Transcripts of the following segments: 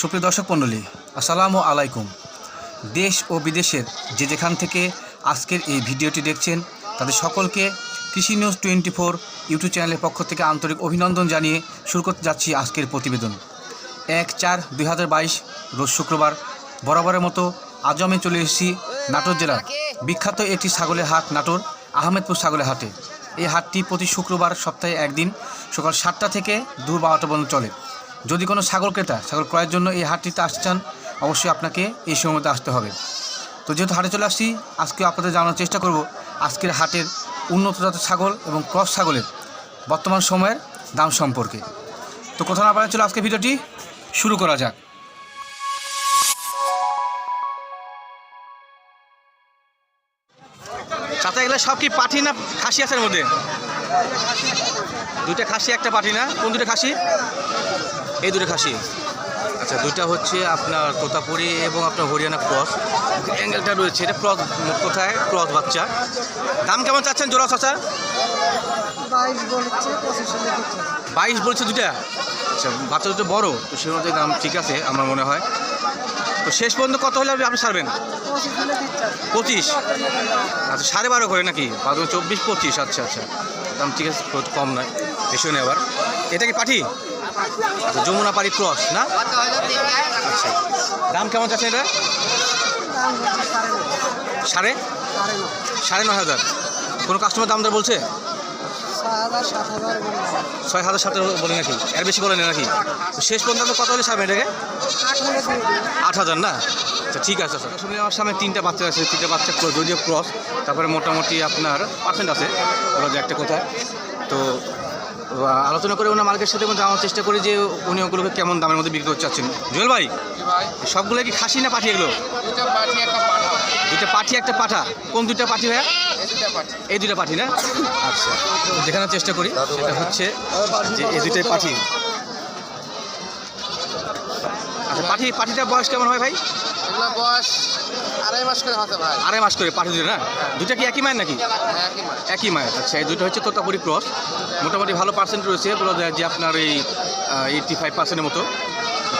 সুপ্রিয় দর্শক মণ্ডলী, আসসালামু আলাইকুম। দেশ ও বিদেশের যে যেখান থেকে আজকের এই ভিডিওটি দেখছেন, তাদের সকলকে কৃষি নিউজ টোয়েন্টি ফোর ইউটিউব চ্যানেলের পক্ষ থেকে আন্তরিক অভিনন্দন জানিয়ে শুরু করতে যাচ্ছি আজকের প্রতিবেদন। এক চার দুই হাজার বাইশ রোজ শুক্রবার বরাবরের মতো আজও আমি চলে এসেছি নাটোর জেলার বিখ্যাত একটি ছাগলের হাট নাটোর, আহমেদপুর ছাগলের হাটে। এই হাটটি প্রতি শুক্রবার সপ্তাহে একদিন সকাল সাতটা থেকে দূর বারোটা পর্যন্ত চলে। যদি কোনো ছাগল ক্রেতা, ছাগল ক্রয়ের জন্য এই হাটটিতে আসতে চান, অবশ্যই আপনাকে এই সময়তে আসতে হবে। তো যেহেতু হাটে চলে আসছি, আজকে আপনাদের জানানোর চেষ্টা করব আজকের হাটের উন্নত জাতের ছাগল এবং ক্রস ছাগলের বর্তমান সময়ের দাম সম্পর্কে। তো কোথাও না পারা চলো আজকে ভিডিওটি শুরু করা যাক। চাচা এগুলো সব কি পাঠি না খাসি আছে এর মধ্যে? দুইটা খাসি একটা পাঠি না? কোন দুটো খাসি? এই দুটো খাসি। আচ্ছা দুইটা হচ্ছে আপনার তোতাপুরি এবং আপনার হরিয়ানা ক্রস। অ্যাঙ্গেলটা রয়েছে এটা ক্রস কোথায়? ক্রস বাচ্চা। দাম কেমন চাচ্ছেন জোড়া চাচা? বাইশ বলেছে দুটা আচ্ছা বাচ্চা দুটো বড় তো সেই অনুযায়ী দাম ঠিক আছে আমার মনে হয়। তো শেষ পর্যন্ত কত হলে আপনি ছাড়বেন পঁচিশ। আচ্ছা সাড়ে বারো করে নাকি? বারো, চব্বিশ, পঁচিশ। আচ্ছা আচ্ছা। দাম ঠিক আছে কম নয়। বেশি নেই আবার এটা কি পাঠি? আচ্ছা যমুনা পাড়ি ক্রস, না? আচ্ছা। দাম কেমন চাচ্ছেন এটা? সাড়ে? সাড়ে নয় হাজার। কোনো কাস্টমার দাম দর বলছে? ছয় হাজার সাত হাজার বলি নাকি এর বেশি বলেন নাকি? শেষ পর্যন্ত কত হলে সাবেন এটাকে? আট হাজার না? আচ্ছা ঠিক আছে স্যার আসলে আমার সামনে তিনটা বাচ্চা আছে, তিনটা বাচ্চা যদিও ক্রস, তারপরে মোটামুটি আপনার পার্সেন্ট আছে। ওরা যে একটা কোথায়। তো আলোচনা করে ওনার মালিকের সাথে জানার চেষ্টা করি যে উনি ওগুলোকে কেমন দামের মধ্যে বিক্রি করতে চাচ্ছেন। জুয়েল ভাই সবগুলো কি খাসি না পাঠি এগুলো? দুটা পাঠি একটা পাঠা। কোন দুটা পাঠি ভাইয়া? এই দুটা পাঠি। না? আচ্ছা দেখানোর চেষ্টা করি। সেটা হচ্ছে যে এই দুইটাই পাঠি। আচ্ছা পাঠি পাঠিটা বয়স কেমন হয় ভাই? বয়স আড়াই মাস করে হতে ভাই। আড়াই মাস করে পাঠি দুটো না? দুইটা কি একই মায়ের নাকি? হ্যাঁ, একই মায়ের। আচ্ছা এই দুটো হচ্ছে তোতাপুরি ক্রস মোটামুটি ভালো পার্সেন্ট রয়েছে বলা যায় যে আপনার এই এইটটি ফাইভ পার্সেন্টের মতো।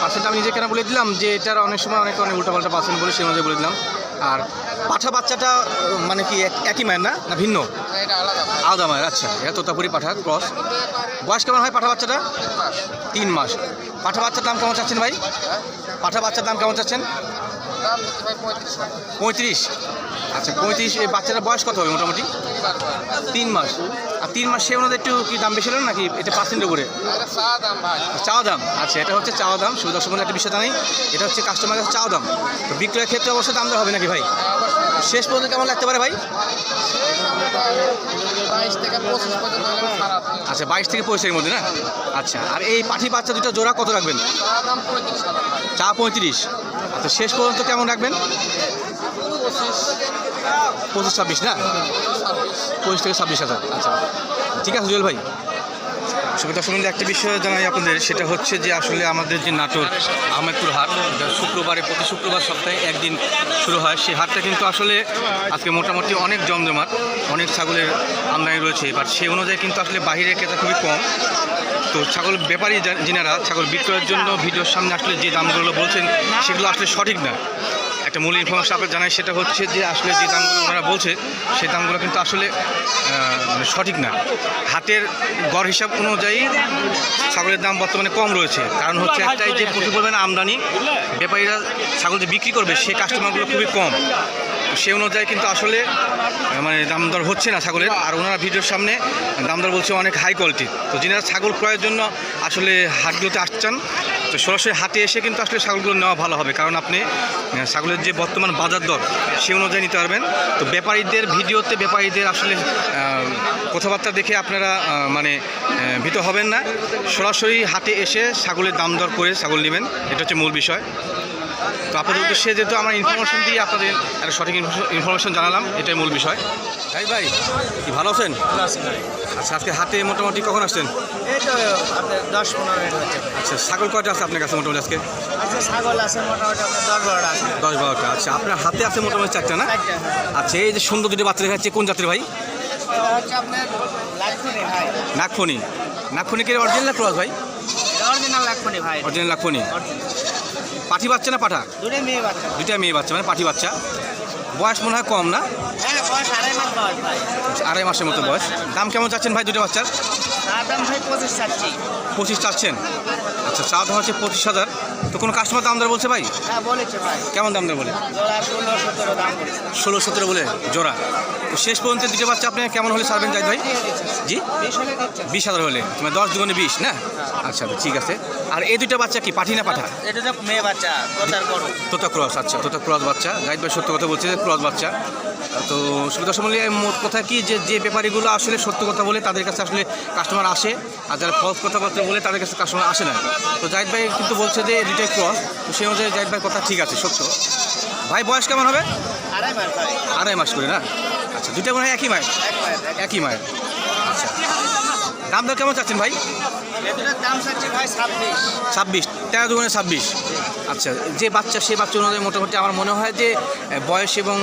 পার্সেন্ট আমি নিজে কেন বলে দিলাম যে এটার অনেক সময় অনেক অনেক উল্টাপাল্টা পার্সেন্ট বলে সেই অনুযায়ী বলে দিলাম। আর পাঠা বাচ্চাটা মানে কি এক- একই মায়ের না? না ভিন্ন? আলাদা মায়ের। আচ্ছা। এটা তোতাপুরি পাঠা ক্রস বয়স কেমন হয় পাঠা বাচ্চাটা তিন মাস। পাঠা বাচ্চার দাম কেমন চাচ্ছেন ভাই? হ্যাঁ। পাঠা বাচ্চার দাম কেমন চাচ্ছেন? পঁয়ত্রিশ। আচ্ছা পঁয়ত্রিশ, এই বাচ্চাটার বয়স কত হবে মোটামুটি? তিন মাস। আর তিন মাস সে ওনাদের একটু কি দাম বেশি হলো নাকি এটা পার্সেন্টের উপরে? চাওয়া দাম। আচ্ছা এটা হচ্ছে চাওয়া দাম। শুধু দর্শক একটা বিষয় নেই। এটা হচ্ছে কাস্টমারের কাছে চাওয়া দাম। তো বিক্রয়ের ক্ষেত্রে অবশ্যই দাম দেওয়া হবে নাকি ভাই? শেষ পর্যন্ত কেমন লাগতে পারে ভাই। আচ্ছা বাইশ থেকে পঁচিশের মধ্যে না? আচ্ছা আর এই পাঠি বাচ্চা দুটো জোড়া কত রাখবেন? চা পঁয়ত্রিশ। আচ্ছা শেষ পর্যন্ত কেমন রাখবেন? পঁচিশ ছাব্বিশ না? পঁচিশ থেকে ছাব্বিশ হাজার। আচ্ছা ঠিক আছে জুয়েল ভাই। সুবিধা সম্বন্ধে একটা বিষয় জানাই আপনাদের, সেটা হচ্ছে যে আসলে আমাদের যে নাটোর আহমেদপুর হাট শুক্রবারে প্রতি শুক্রবার সপ্তাহে একদিন শুরু হয়। সেই হাটটা কিন্তু আসলে আজকে মোটামুটি অনেক জমজমাট, অনেক ছাগলের আমদানি রয়েছে। বাট সেই অনুযায়ী কিন্তু আসলে বাহিরে ক্রেতা খুবই কম। তো ছাগল ব্যাপারী যিনারা, ছাগল বিক্রয়ের জন্য ভিডিওর সামনে আসলে যে দামগুলো বলছেন, সেগুলো আসলে সঠিক না। একটা মূল ইনফরমেশন আপনাকে জানাই, সেটা হচ্ছে যে আসলে যে দামগুলো ওনারা বলছে, সেই দামগুলো কিন্তু আসলে মানে সঠিক না। হাতের গড় হিসাব অনুযায়ী ছাগলের দাম বর্তমানে কম রয়েছে। কারণ হচ্ছে একটাই যে প্রচুর পরিমাণে আমদানি, ব্যাপারীরা ছাগল যে বিক্রি করবে, সেই কাস্টমারগুলো খুবই কম। সে অনুযায়ী কিন্তু আসলে মানে দাম দর হচ্ছে না ছাগলের। আর ওনারা ভিডিওর সামনে দাম দর বলছে অনেক হাই কোয়ালিটির তো যিনারা ছাগল ক্রয়ের জন্য আসলে হাটগুলোতে আসছেন তো সরাসরি হাটে এসে কিন্তু আসলে ছাগলগুলো নেওয়া ভালো হবে। কারণ আপনি ছাগলের যে বর্তমান বাজার দর সে অনুযায়ী নিতে পারবেন। তো ব্যাপারীদের ভিডিওতে ব্যাপারীদের আসলে কথাবার্তা দেখে আপনারা মানে ভীত হবেন না। সরাসরি হাটে এসে ছাগলের দাম দর করে ছাগল নেবেন। এটা হচ্ছে মূল বিষয়। তো আপনাদের উদ্দেশ্যে যেহেতু আমার ইনফরমেশন দিয়ে আপনাদের একটা সঠিক ইনফরমেশন জানালাম এটাই মূল বিষয়। ভাই ভাই কি ভালো আছেন? আচ্ছা আজকে হাতে মোটামুটি কখন আসছেন? এই তো আপনার দশ পনেরো মিনিট হচ্ছে। আচ্ছা ছাগল কয়টা আছে আপনার কাছে মোটামুটি আজকে? আচ্ছা ছাগল আছে মোটামুটি আপনার দশ বারোটা আছে। দশ বারোটা আচ্ছা আপনার হাতে আছে মোটামুটি চারটা না? হ্যাঁ। আচ্ছা এই যে সুন্দর দুটো বাচ্চা দেখাচ্ছে কোন জাতের ভাই? নাগফনি নাগফনি কে অরিজিনাল ক্রস ভাই? অরিজিনাল লাখনি ভাই। অরিজিনাল পাঠি বাচ্চা না পাঠা? দুটো মেয়ে বাচ্চা। দুইটা মেয়ে বাচ্চা মানে পাঠি বাচ্চা। বয়স মনে হয় কম না? হ্যাঁ আড়াই মাস আড়াই মাসের মতো বয়স। দাম কেমন চাচ্ছেন ভাই দুটো বাচ্চার? দাম ভাই পঁচিশ চাচ্ছি। পঁচিশ চাচ্ছেন? আচ্ছা চা দাম হচ্ছে পঁচিশ হাজার। তো কোনো কাস্টমার দাম দর বলছে ভাই? হ্যাঁ ভাই। কেমন দাম দর বলে? ষোলো সতেরো বলে জোড়া। তো শেষ পর্যন্ত দুটো বাচ্চা আপনি কেমন হলে ছাড়বেন জাহিদ ভাই? জি? বিশ হাজার হলে মানে দশ দুগুণে বিশ না? আচ্ছা ঠিক আছে। আর এই দুইটা বাচ্চা কি পাঠি না পাঠা? মেয়ে বাচ্চা তোতা ক্রস আচ্ছা তোতা ক্রস বাচ্চা। গাইড ভাই সত্য কথা বলছে যে ক্রস বাচ্চা। তো সুবিধা সম্বন্ধে মোট কথা কি যে যে ব্যাপারীগুলো আসলে সত্য কথা বলে তাদের কাছে আসলে কাস্টমার আসে আর যারা ফলস কথাবার্তা বলে তাদের কাছে কাস্টমার আসে না। তো জাহিদ ভাই কিন্তু বলছে যে দুইটাই ক্রস তো সেই অনুযায়ী জাহিদ ভাই কথা ঠিক আছে সত্য। ভাই বয়স কেমন হবে? আড়াই মাস আড়াই মাস করে না? আচ্ছা দুইটা মনে হয় একই মায়ের? একই মায়ের আচ্ছা। দাম দর কেমন চাচ্ছেন ভাই? ছাব্বিশ। তেরো দুগুণে ছাব্বিশ। আচ্ছা যে বাচ্চা সে বাচ্চা অনুযায়ী মোটামুটি আমার মনে হয় যে বয়স এবং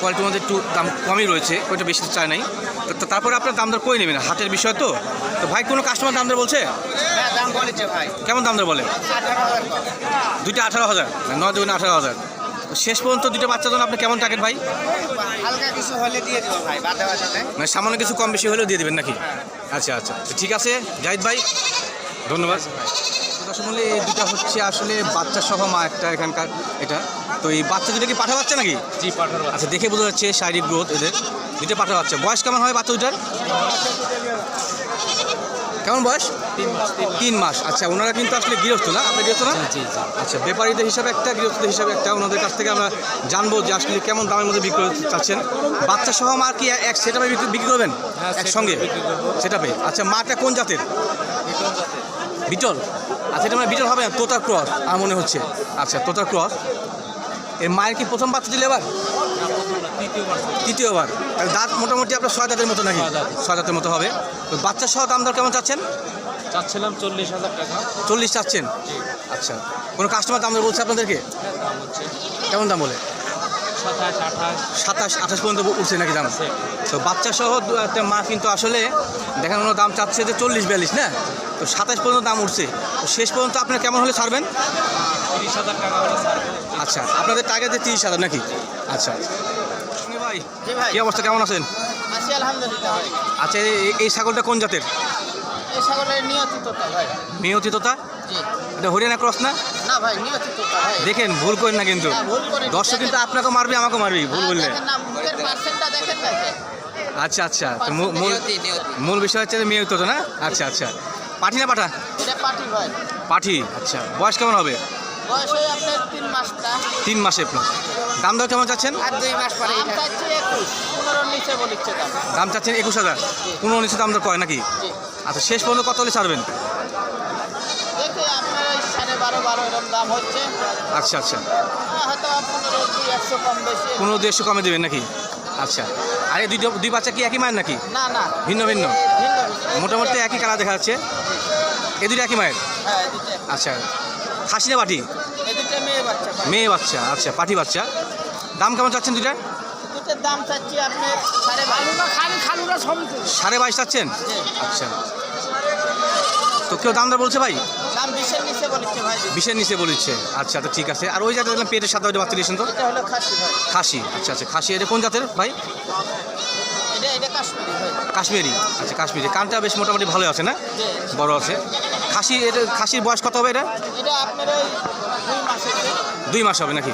কোয়ালিটির মধ্যে একটু দাম কমই রয়েছে ওইটা বেশি চায় নাই। তো তারপরে আপনার দাম দর করে নেবেন? হাতের বিষয় তো। তো ভাই কোনো কাস্টমার দাম দর বলছে? হ্যাঁ কেমন দাম দর বলে? দুইটা আঠারো হাজার। নয় দুগুণে আঠারো হাজার। শেষ পর্যন্ত দুটো বাচ্চা জন্য আপনি কেমন টার্গেট ভাই? হালকা কিছু হলে দিয়ে দেবো ভাই মানে সামান্য কিছু কম বেশি হলেও দিয়ে দেবেন নাকি? আচ্ছা আচ্ছা। ঠিক আছে জাহিদ ভাই ধন্যবাদ। দর্শক এই দুটা হচ্ছে আসলে বাচ্চা সহ মা একটা এখানকার এটা। তো এই বাচ্চা দুটো কি পাঠা বাচ্চা নাকি? জি পাঠা আচ্ছা দেখে বোঝা যাচ্ছে শারীরিক গ্রোথ এদের। দুটো পাঠা বাচ্চা। বয়স কেমন হয় বাচ্চা দুটার কেমন বয়স? তিন মাস আচ্ছা ওনারা কিন্তু আসলে গৃহস্থ না? আপনি গৃহস্থ না? আচ্ছা ব্যাপারীদের হিসাবে একটা গৃহস্থদের হিসাবে একটা ওনাদের কাছ থেকে আমরা জানব যে আসলে কেমন দামের মধ্যে বিক্রি করতে চাচ্ছেন। বাচ্চা সহ মা কি এক সেটাপে বিক্রি করবেন? একসঙ্গে? সেটাপে আচ্ছা মাটা কোন জাতের? বিটল আচ্ছা এটা মানে বিটল হবে না তোতার ক্রস আমার মনে হচ্ছে। আচ্ছা তোতার ক্রস। এর মায়ের কি প্রথম বাচ্চা দিলে এবার? তৃতীয়বার তাহলে দাঁত মোটামুটি আপনার ছয় দাঁতের মতো নাকি? ছয় দাঁতের মতো হবে। তো বাচ্চা সহ দাম দর কেমন চাচ্ছেন? চাচ্ছিলাম চল্লিশ হাজার টাকা। চল্লিশ চাচ্ছেন? আচ্ছা। কোনো কাস্টমার দাম দর বলছে আপনাদেরকে? কেমন দাম বলে? সাতাশ আঠাশ। পর্যন্ত উঠছে নাকি দাম? তো বাচ্চা সহ মা কিন্তু আসলে দেখানো দাম চাচ্ছে যে চল্লিশ বিয়াল্লিশ না? তো সাতাশ পর্যন্ত দাম উঠছে। তো শেষ পর্যন্ত আপনার কেমন হলে ছাড়বেন? তিরিশ হাজার আচ্ছা আপনাদের টার্গেট তিরিশ হাজার নাকি? আচ্ছা সঙ্গে ভাই? কী অবস্থা? কেমন আছেন? আছি আলহামদুলিল্লাহ ভাই। আচ্ছা এই- ছাগলটা কোন জাতের? এই ছাগলের ভাই। এটা হরিয়ানা ক্রস না? না ভাই নিয়তিততা ভাই। দেখেন ভুল করেন না কিন্তু। দর্শক কিন্তু আপনাকেও মারবে আমাকে মারবে ভুল বললে। আচ্ছা আচ্ছা। তো মূল- মূল বিষয় হচ্ছে যে মেয়তিত না? আচ্ছা আচ্ছা। পাঠি না পাঠা? পাঠি আচ্ছা। বয়স কেমন হবে? আপনার তিন তিন মাসে প্লাস দাম দর কেমন চাচ্ছেন? আর দুই মাস পরে দাম চাচ্ছি একুশ। পনেরোর নিচে বলিচ্ছে দাম। দাম চাচ্ছেন একুশ হাজার। পনেরো নিচে দাম দর করে নাকি? আচ্ছা শেষ পর্যন্ত কত হলে ছাড়বেন? আচ্ছা আচ্ছা। হ্যাঁ, হয়তো পনেরো দুই একশো কম দেবেন নাকি? আচ্ছা। আর এই দুই দুই বাচ্চা কি একই মায়ের নাকি? না না। ভিন্ন ভিন্ন। মোটামুটি একই কালার দেখা যাচ্ছে। এ দুটো একই মায়ের? হ্যাঁ আচ্ছা। খাসি না পাটি? মেয়ে বাচ্চা। মেয়ে বাচ্চা। আচ্ছা পাটি বাচ্চা। দাম কেমন চাচ্ছেন দুইটা? দুটোর দাম চাচ্ছি আপনি সাড়ে বারো খালি খালুরা সব সাড়ে বাইশ চাচ্ছেন? আচ্ছা। তো কেউ দাম দর বলছে ভাই? দাম বিশের নিচে বলিচ্ছে ভাই। বিশের নিচে বলেছে। আচ্ছা তো ঠিক আছে। আর ওই জাতের দেখলাম পেটের সাথে ওইটা বাচ্চা দিয়েছেন তো? এটা হলো খাসি ভাই। খাসি। আচ্ছা আচ্ছা। খাসি এটা কোন জাতের ভাই? এটা এটা কাশ্মীরি ভাই। কাশ্মীরি। আচ্ছা কাশ্মীরি। কানটা বেশ মোটামুটি ভালো আছে না? বড় আছে। খাসি এটা খাসির বয়স কত হবে এটা? এটা আপনার দুই মাসের দুই মাস হবে নাকি?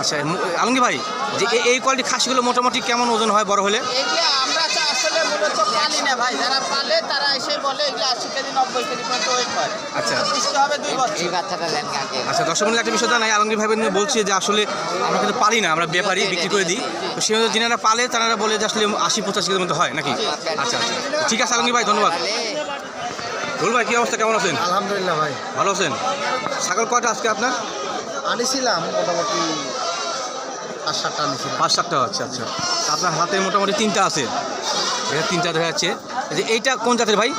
আচ্ছা আলমগীর ভাই যে এই কোয়ালিটি খাসিগুলো মোটামুটি কেমন ওজন হয় বড় হলে এগুলো আমরা তো আসলে মূলত পালি না ভাই যারা পালে তারা এসে বলে এগুলো আশি কেজি নব্বই কেজি পর্যন্ত ওয়েট হয় আচ্ছা। পুষ্ট হবে দুই বছর। এই বাচ্চাটা দেন কাকে? আচ্ছা দর্শক মিনিট একটা বিষয় নাই আলমগীর ভাই নিয়ে বলছি যে আসলে আমরা কিন্তু পালি না আমরা ব্যাপারী বিক্রি করে দিই। তো সেই যিনারা পালে তারা বলে যে আসলে আশি পঁচাশি কেজির মতো হয় নাকি? আচ্ছা আচ্ছা ঠিক আছে আলমগীর ভাই ধন্যবাদ। রুল ভাই কী অবস্থা? কেমন আছেন? আলহামদুলিল্লাহ ভাই। ভালো আছেন? ছাগল কয়টা আজকে আপনার? আনিছিলাম মোটামুটি পাঁচ সাতটা আনিছিলাম। পাঁচ সাতটা আচ্ছা আচ্ছা। আপনার হাতে মোটামুটি তিনটা আছে। এটা তিনটা দেখা যাচ্ছে যে এইটা কোন জাতের ভাই?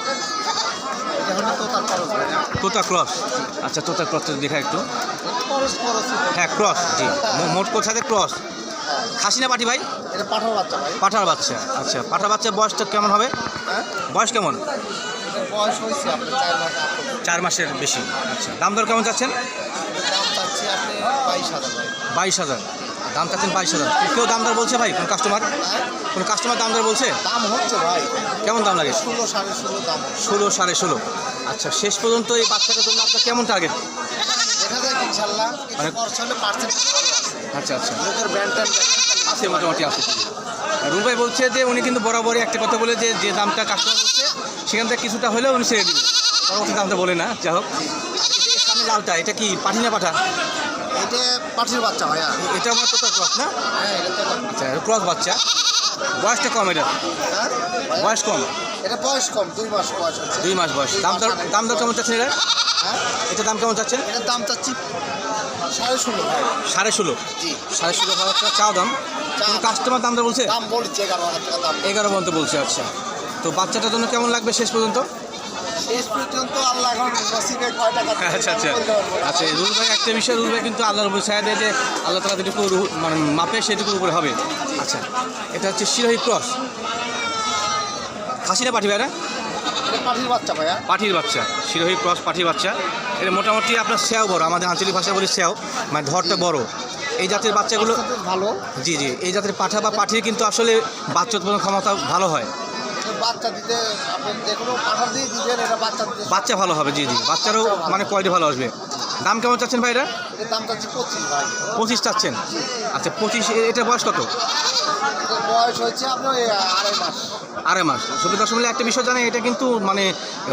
তোতা ক্রস। আচ্ছা তোতা ক্রস দেখা একটু। হ্যাঁ ক্রস জি। মোট কোথাতে ক্রস? খাসি না পাটি ভাই? পাঠার বাচ্চা। ভাই পাঠার বাচ্চা আচ্ছা পাঠার বাচ্চা বয়সটা কেমন হবে? বয়স কেমন? চার মাসের বেশি। আচ্ছা দাম দর কেমন চাচ্ছেন? হাজার। বাইশ হাজার। দাম চাচ্ছেন বাইশ হাজার। কেউ দাম দর বলছে ভাই? কোন কাস্টমার কোন কাস্টমার দাম দর বলছে? দাম হচ্ছে ভাই। কেমন দাম লাগে? ষোলো সাড়ে ষোলো দাম। ষোলো সাড়ে ষোলো। আচ্ছা শেষ পর্যন্ত এই বাচ্চাটার জন্য আপনার কেমন টার্গেট দেখা যায় ইনশাল্লাহ। কিছু মানে- আচ্ছা আচ্ছা। লোকের ব্র্যান্ড আছে। মোটামুটি আছে। রুল ভাই বলছে যে উনি কিন্তু বরাবরই একটা কথা বলে যে যে দামটা কাস্টমার বলছে সেখান থেকে কিছুটা হলেও উনি ছেড়ে দেবে। পরবর্তী দামটা বলে না যাই হোক। সামনে লালটা এটা কি পাঠি না পাঠা? এটা পাঠির বাচ্চা ভাইয়া। এটা আমার তো ক্রস না? হ্যাঁ আচ্ছা ক্রস বাচ্চা। বয়সটা কম এটা? হ্যাঁ? বয়স কম? এটা বয়স কম দুই মাস বয়স দুই মাস বয়স। দাম দর দাম দর কেমন চাচ্ছেন এটা হ্যাঁ? এটা দাম কেমন চাচ্ছেন? এটার দাম চাচ্ছি সাড়ে ষোলো সাড়ে ষোলো? জি। সাড়ে ষোলো হাজার টাকা চাও দাম? কাস্টমার দাম। বলছে? দাম বলছি এগারো হাজার টাকা দাম। এগারো পর্যন্ত বলছে আচ্ছা। তো বাচ্চাটার জন্য কেমন লাগবে শেষ পর্যন্ত? শেষ পর্যন্ত আল্লাহ এখন নসিবে কয় টাকা আচ্ছা আচ্ছা। আচ্ছা রুল ভাই একটা বিষয় রুল ভাই কিন্তু আল্লাহর উপর ছায়া দেয় যে আল্লাহ তালা যেটুকু রু- মানে মাপে সেটুকুর উপরে হবে। আচ্ছা এটা হচ্ছে শিরোহী ক্রস। খাসিনা পাঠি ভাইরা? পাঠির বাচ্চা ভাইয়া। পাঠির বাচ্চা শিরোহী ক্রস পাঠির বাচ্চা। এটা মোটামুটি আপনার স্যাও বড় আমাদের আঞ্চলিক ভাষায় বলি স্যাও মানে ধরটা বড়। এই জাতের বাচ্চাগুলো ভালো। জি জি এই জাতের পাঠা বা পাঠির কিন্তু আসলে বাচ্চা উৎপাদন ক্ষমতা ভালো হয়। বাচ্চা দিতে আপনি যে কোনো পাঠা দিয়ে দিবেন এটা বাচ্চা দিতে বাচ্চা ভালো হবে জি জি। বাচ্চারও মানে কোয়ালিটি ভালো আসবে। দাম কেমন চাচ্ছেন ভাইরা? এটার দাম চাচ্ছি পঁচিশ ভাই। পঁচিশ চাচ্ছেন? আচ্ছা পঁচিশ এটা বয়স কত? বয়স হচ্ছে আপনার আড়াই মাস। আড়াই মাস। সুবিধা একটা বিষয় জানেন এটা কিন্তু মানে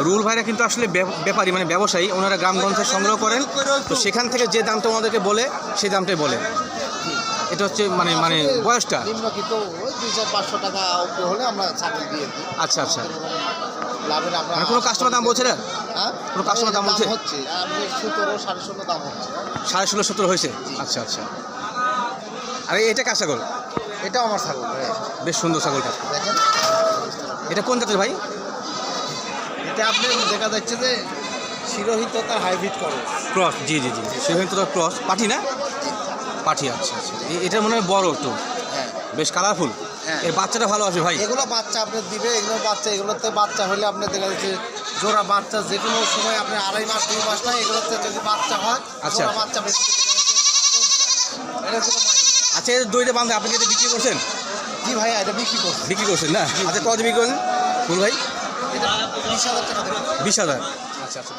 রুল ভাইরা কিন্তু আসলে ব্যাপারী মানে ব্যবসায়ী। ওনারা গ্রামগঞ্জে সংগ্রহ করেন। তো সেখান থেকে যে দামটা ওনাদেরকে বলে সেই দামটাই বলে। এটা হচ্ছে মানে মানে বয়সটা? নিম্ন কিন্তু ওই দুই চার পাঁচশো টাকা উপরে হলে আমরা ছাগল দিয়ে দিই। আচ্ছা আচ্ছা। লাভের আমরা মানে কোনো কাস্টমার দাম বলছে না হ্যাঁ? কোনো customer দাম বলছে? হচ্ছে। সতেরো সাড়ে ষোলো দাম হচ্ছে। সাড়ে ষোলো হয়েছে? আচ্ছা আচ্ছা। আর এটা কার ছাগল? এটাও আমার ছাগল বেশ সুন্দর ছাগলটা দেখেন। এটা কোন জাতের ভাই? এটা আপনি দেখা যাচ্ছে যে শিরোহিততার হাইব্রিড করে ক্রস জি জি জি। ক্রস পাঠি না? পাঠি আচ্ছা আচ্ছা এ- এটা মনে হয় বড় একটু। হ্যাঁ। বেশ কালারফুল হ্যাঁ। এর বাচ্চাটা ভালো আছে ভাই? এগুলো বাচ্চা আপনি দিবে এগুলো বাচ্চা এগুলোতে বাচ্চা হলে আপনি দেখা যাচ্ছে জোড়া বাচ্চা যে কোনো সময় আপনি আড়াই মাস দুই মাস না এগুলোতে যদি বাচ্চা হয় আচ্ছা। বাচ্চা বেশি এটা। আচ্ছা এই দইটা বান্ধে আপনি কি এটা বিক্রি করছেন? জি ভাইয়া এটা বিক্রি করছে। বিক্রি করছেন না? আচ্ছা কত বিক্রি করেন? ফুল ভাই? এটা বিশ হাজার টাকা বিশ হাজার। আচ্ছা আচ্ছা।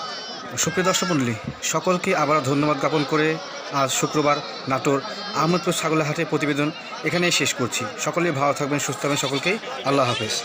সুপ্রিয় দর্শক মণ্ডলী সকলকে আবারও ধন্যবাদ জ্ঞাপন করে আজ শুক্রবার নাটোর আহমদপুর ছাগলের হাটে প্রতিবেদন এখানেই শেষ করছি। সকলে ভালো থাকবেন, সুস্থ হবেন সকলকেই আল্লাহ হাফেজ।